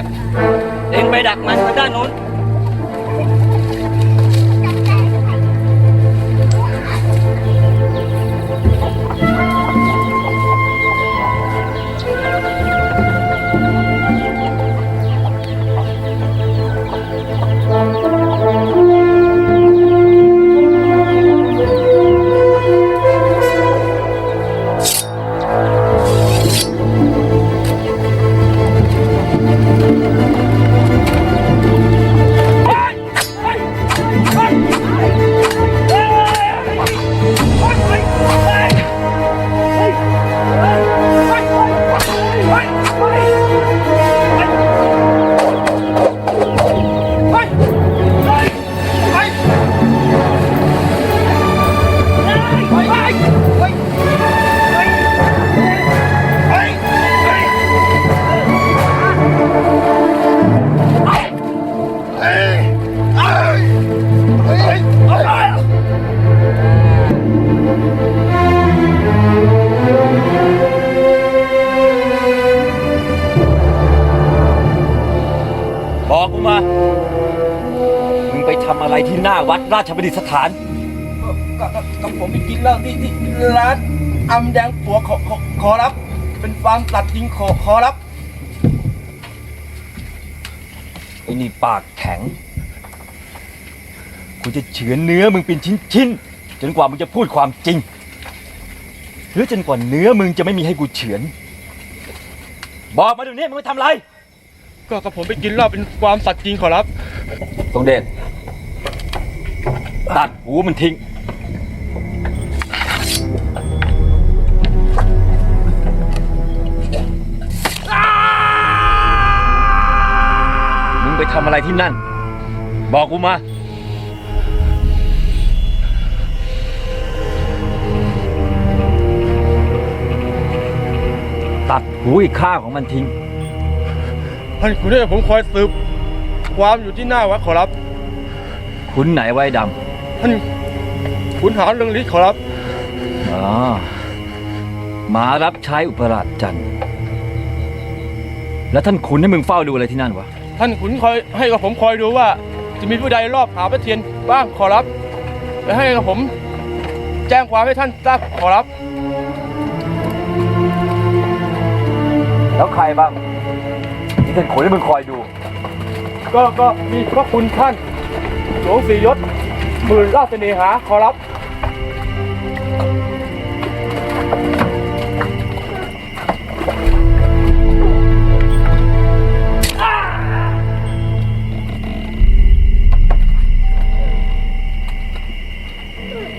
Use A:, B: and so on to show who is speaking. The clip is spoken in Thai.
A: พ เองไปดักมันทางด้านนู้น ไปทำอะไรที่หน้าวัดราชบดิสถาน
B: ก็ก็ก็ผมไปกินเหล้าที่ที่ร้านอำแดงปัวขอขอขอรับ เป็นฟาร์มสัตว์จริงขอขอรับ
A: ไอ้นี่ปากแข็ง กูจะเฉือนเนื้อมึงเป็นชิ้นๆ จนกว่ามึงจะพูดความจริง หรือจนกว่าเนื้อมึงจะไม่มีให้กูเฉือน บอกมาเดี๋ยวนี้มึงไปทำอะไร
B: ก็ก็ผมไปกินเหล้าเป็นฟาร์มสัตว์จริงขอรับ
A: ทรงเดชตัดหูมันทิ้ง มึงไปทำอะไรที่นั่น บอกกูมา ตัดหูอีกข้างของมันทิ้ง
B: ท่านคุณให้ผมคอยสืบ ความอยู่ที่หน้าวัดขอรับ
A: คุณไหนไว้ด
B: ท่านขุนหารเรื่องฤทธิ์ขอรับำ
A: อ๋อมารับใช้อุปราชจันทร์แล้วท่านขุนให้มึงเฝ้าดูอะไรที่นั่นวะ
B: ท่านขุนคอยให้กับผมคอยดูว่า จะมีผู้ใดรอบหาพระเทียนบ้างขอรับและให้กับผม แจ้งความให้ท่านทราบขอรับ
A: แล้วใครบ้างที่ท่านขุนให้มึงคอยดู
B: ก็ก็มีพระคุณท่านหลวงศรียศหมื่นราชเสน่หาขอรับ